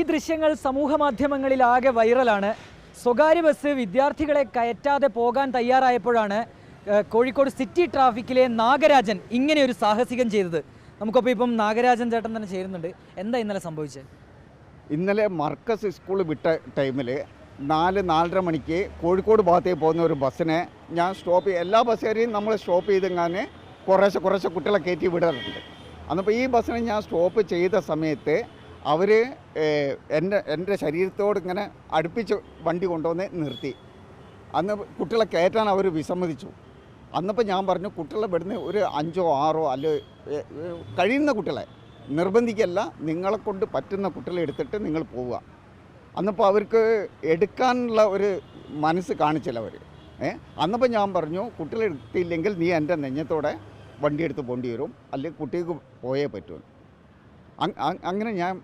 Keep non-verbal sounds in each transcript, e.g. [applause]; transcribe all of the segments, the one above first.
ദൃശ്യങ്ങൾ സമൂഹ മാധ്യമങ്ങളിൽ ആകെ വൈറലാണ്. സ്വകാര്യ ബസ് വിദ്യാർത്ഥികളെ കയറ്റാതെ പോകാൻ തയ്യാറായപ്പോഴാണ് കോഴിക്കോട് സിറ്റി ട്രാഫിക്കിലെ നാഗരാജൻ ഇങ്ങനെ ഒരു സാഹസികം ചെയ്തത്. നമുക്കൊപ്പം ഇപ്പം നാഗരാജൻ ചേട്ടൻ തന്നെ ചേരുന്നുണ്ട്. എന്താ ഇന്നലെ സംഭവിച്ചത്? ഇന്നലെ മർക്കസ് സ്കൂൾ വിട്ട ടൈമിൽ നാല് നാലര മണിക്ക് കോഴിക്കോട് ഭാഗത്തേക്ക് പോകുന്ന ഒരു ബസ്സിനെ ഞാൻ സ്റ്റോപ്പ് ചെയ്യ- എല്ലാ ബസ്സുകാരെയും നമ്മൾ സ്റ്റോപ്പ് ചെയ്തെങ്ങാൻ കുറേശ്ശെ കുറേശ്ശെ കുട്ടികളെ കയറ്റി വിടാറുണ്ട്. അന്നപ്പോൾ ഈ ബസ്സിനെ ഞാൻ സ്റ്റോപ്പ് ചെയ്ത സമയത്ത് അവർ എന്റെ എന്റെ ശരീരത്തോട് ഇങ്ങനെ അടുപ്പിച്ച് വണ്ടി കൊണ്ടുവന്ന് നിർത്തി. അന്ന് കുട്ടികളെ കയറ്റാൻ അവർ വിസമ്മതിച്ചു. അന്നപ്പോൾ ഞാൻ പറഞ്ഞു കുട്ടികളെ ഇവിടുന്ന് ഒരു അഞ്ചോ ആറോ അല്ല കഴിയുന്ന കുട്ടികളെ നിർബന്ധിക്കല്ല നിങ്ങളെ കൊണ്ട് പറ്റുന്ന കുട്ടികളെ എടുത്തിട്ട് നിങ്ങൾ പോവുക. അന്നപ്പോൾ അവർക്ക് എടുക്കാനുള്ള ഒരു മനസ്സ് കാണിച്ചില്ല അവർ ഏ അന്നപ്പോൾ ഞാൻ പറഞ്ഞു കുട്ടികളെ എടുത്തില്ലെങ്കിൽ നീ എന്റെ നെഞ്ഞത്തോടെ വണ്ടി എടുത്ത് പോണ്ടി വരും അല്ലെങ്കിൽ കുട്ടിക്ക് പോയേ പറ്റൂ. അങ്- അങ്- അങ്ങനെ ഞാൻ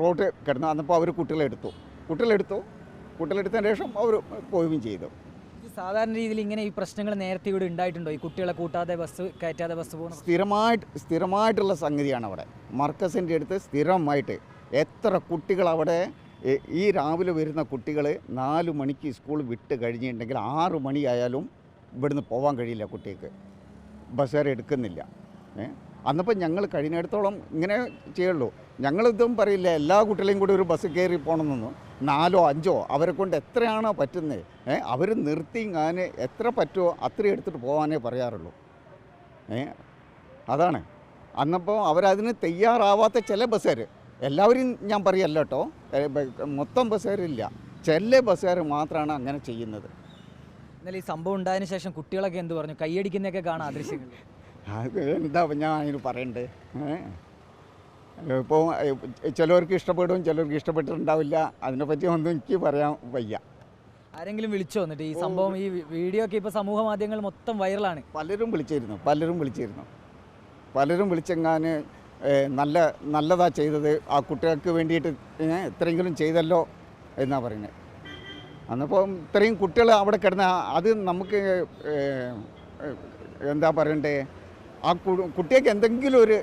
റോഡ് കിടന്നു അന്നപ്പോൾ അവർ കുട്ടികളെടുത്തു. കുട്ടികളെടുത്തു. കുട്ടികളെടുത്തതിന് ശേഷം അവർ പോവുകയും ചെയ്തു. സാധാരണ രീതിയിൽ ഇങ്ങനെ ഈ പ്രശ്നങ്ങൾ നേരത്തെ ഇവിടെ ഉണ്ടായിട്ടുണ്ടോ? ഈ കുട്ടികളെ കൂട്ടാതെ ബസ് കയറ്റാതെ ബസ് പോകുന്ന സ്ഥിരമായിട്ട് സ്ഥിരമായിട്ടുള്ള സംഗതിയാണ് അവിടെ. മർക്കസിന്റെ അടുത്ത് സ്ഥിരമായിട്ട് എത്ര കുട്ടികൾ അവിടെ ഈ രാവിലെ വരുന്ന കുട്ടികൾ നാല് മണിക്ക് സ്കൂൾ വിട്ട് കഴിഞ്ഞിട്ടുണ്ടെങ്കിൽ ആറ് മണിയായാലും ഇവിടുന്ന് പോകാൻ കഴിയില്ല കുട്ടിക്ക് ബസ്സുകാരെടുക്കുന്നില്ല ഏ അന്നപ്പോൾ ഞങ്ങൾ കഴിഞ്ഞിടത്തോളം ഇങ്ങനെ ചെയ്യുള്ളൂ. ഞങ്ങളിതും പറയില്ല എല്ലാ കുട്ടികളെയും കൂടി ഒരു ബസ് കയറി പോകണമെന്നൊന്നും. നാലോ അഞ്ചോ അവരെ കൊണ്ട് എത്രയാണോ പറ്റുന്നത് ഏ അവർ നിർത്തി ഞാൻ എത്ര പറ്റുമോ അത്രയും എടുത്തിട്ട് പോകാനേ പറയാറുള്ളൂ. ഏ അതാണ്. അന്നപ്പോൾ അവരതിന് തയ്യാറാവാത്ത ചില ബസ്സുകാർ എല്ലാവരും ഞാൻ പറയല്ല കേട്ടോ മൊത്തം ബസ്സുകാരില്ല. ചില ബസ്സുകാർ മാത്രമാണ് അങ്ങനെ ചെയ്യുന്നത്. എന്നാൽ ഈ സംഭവം ഉണ്ടായതിനു ശേഷം കുട്ടികളൊക്കെ എന്ത് പറഞ്ഞു? കൈയടിക്കുന്നതൊക്കെ കാണാം [laughs] ദൃശ്യങ്ങൾ അത് എന്താ ഞാൻ അതിന് പറയണ്ടേ? ഇപ്പോൾ ചിലവർക്ക് ഇഷ്ടപ്പെടും ചിലർക്ക് ഇഷ്ടപ്പെട്ടിട്ടുണ്ടാവില്ല. അതിനെപ്പറ്റി ഒന്നും എനിക്ക് പറയാൻ വയ്യ. ആരെങ്കിലും വിളിച്ചു വന്നിട്ട് ഈ സംഭവം ഈ വീഡിയോ ഒക്കെ ഇപ്പോൾ സമൂഹ മാധ്യമങ്ങൾ മൊത്തം വൈറലാണ്. പലരും വിളിച്ചിരുന്നു പലരും വിളിച്ചിരുന്നു. പലരും വിളിച്ചെങ്ങാൻ നല്ല നല്ലതാ ചെയ്തത്. ആ കുട്ടികൾക്ക് വേണ്ടിയിട്ട് ഇത്രയെങ്കിലും ചെയ്തല്ലോ എന്നാണ് പറയുന്നത് അന്നപ്പോൾ ഇത്രയും കുട്ടികൾ അവിടെ കിടന്ന അത് നമുക്ക് എന്താ പറയണ്ടേ? ആ കുട്ടിയൊക്കെ എന്തെങ്കിലും ഒരു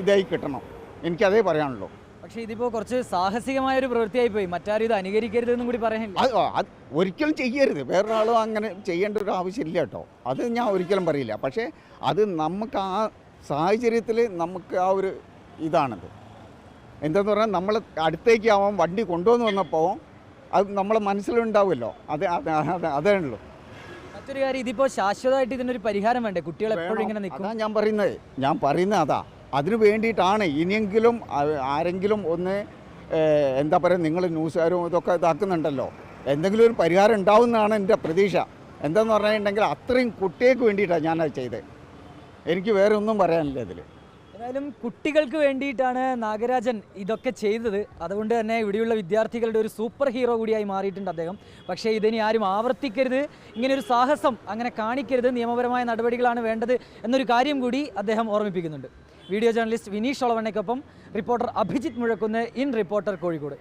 ഇതായി കിട്ടണം. എനിക്കതേ പറയാനുള്ളൂ. പക്ഷേ ഇതിപ്പോൾ കുറച്ച് സാഹസികമായ ഒരു പ്രവൃത്തിയായി പോയി. മറ്റാരും ഇത് അനുകരിക്കരുത് എന്നും കൂടി പറയാനില്ല ഒരിക്കലും ചെയ്യരുത്. വേറൊരാളും അങ്ങനെ ചെയ്യേണ്ട ഒരു ആവശ്യമില്ല കേട്ടോ. അത് ഞാൻ ഒരിക്കലും പറയില്ല. പക്ഷേ അത് നമുക്ക് ആ സാഹചര്യത്തിൽ നമുക്ക് ആ ഒരു ഇതാണത്. എന്താന്ന് പറഞ്ഞാൽ നമ്മൾ അടുത്തേക്ക് ആവാൻ വണ്ടി കൊണ്ടുവന്ന് വന്നപ്പോൾ അത് നമ്മളെ മനസ്സിലുണ്ടാവുമല്ലോ. അതേ ഉള്ളൂ മറ്റൊരു കാര്യം ഇതിപ്പോ ശാശ്വതമായിട്ട് ഇതിനൊരു പരിഹാരം വേണ്ടേ? കുട്ടികൾ എപ്പോഴും ഇങ്ങനെ നിൽക്കും. അതാ ഞാൻ പറയുന്നത്. ഞാൻ പറയുന്നത് അതാ. അതിനു വേണ്ടിയിട്ടാണ് ഇനിയെങ്കിലും ആ- ആരെങ്കിലും ഒന്ന് ഏഹ്, എന്താ പറയുക നിങ്ങൾ ന്യൂസുകാരും ഇതൊക്കെ ഇതാക്കുന്നുണ്ടല്ലോ. എന്തെങ്കിലും ഒരു പരിഹാരം ഉണ്ടാവുമെന്നാണ് എന്റെ പ്രതീക്ഷ. എന്താന്ന് പറഞ്ഞിട്ടുണ്ടെങ്കിൽ അത്രയും കുട്ടികൾക്ക് വേണ്ടിയിട്ടാണ് ഞാനത് ചെയ്തത്. എനിക്ക് വേറെ ഒന്നും പറയാനില്ല ഇതിൽ ഏതായാലും കുട്ടികൾക്ക് വേണ്ടിയിട്ടാണ് നാഗരാജൻ ഇതൊക്കെ ചെയ്തത്. അതുകൊണ്ട് തന്നെ ഇവിടെയുള്ള വിദ്യാർത്ഥികളുടെ ഒരു സൂപ്പർ ഹീറോ കൂടിയായി മാറിയിട്ടുണ്ട് അദ്ദേഹം. പക്ഷേ ഇതിനി ആരും ആവർത്തിക്കരുത്. ഇങ്ങനെ ഒരു സാഹസം അങ്ങനെ കാണിക്കരുത്. നിയമപരമായ നടപടികളാണ് വേണ്ടത് എന്നൊരു കാര്യം കൂടി അദ്ദേഹം ഓർമ്മിപ്പിക്കുന്നുണ്ട്. Video journalist Vineesh ഒളവണ്ണയ്ക്കൊപ്പം reporter Abhijith Muzhakkunnu in reporter Kozhikode.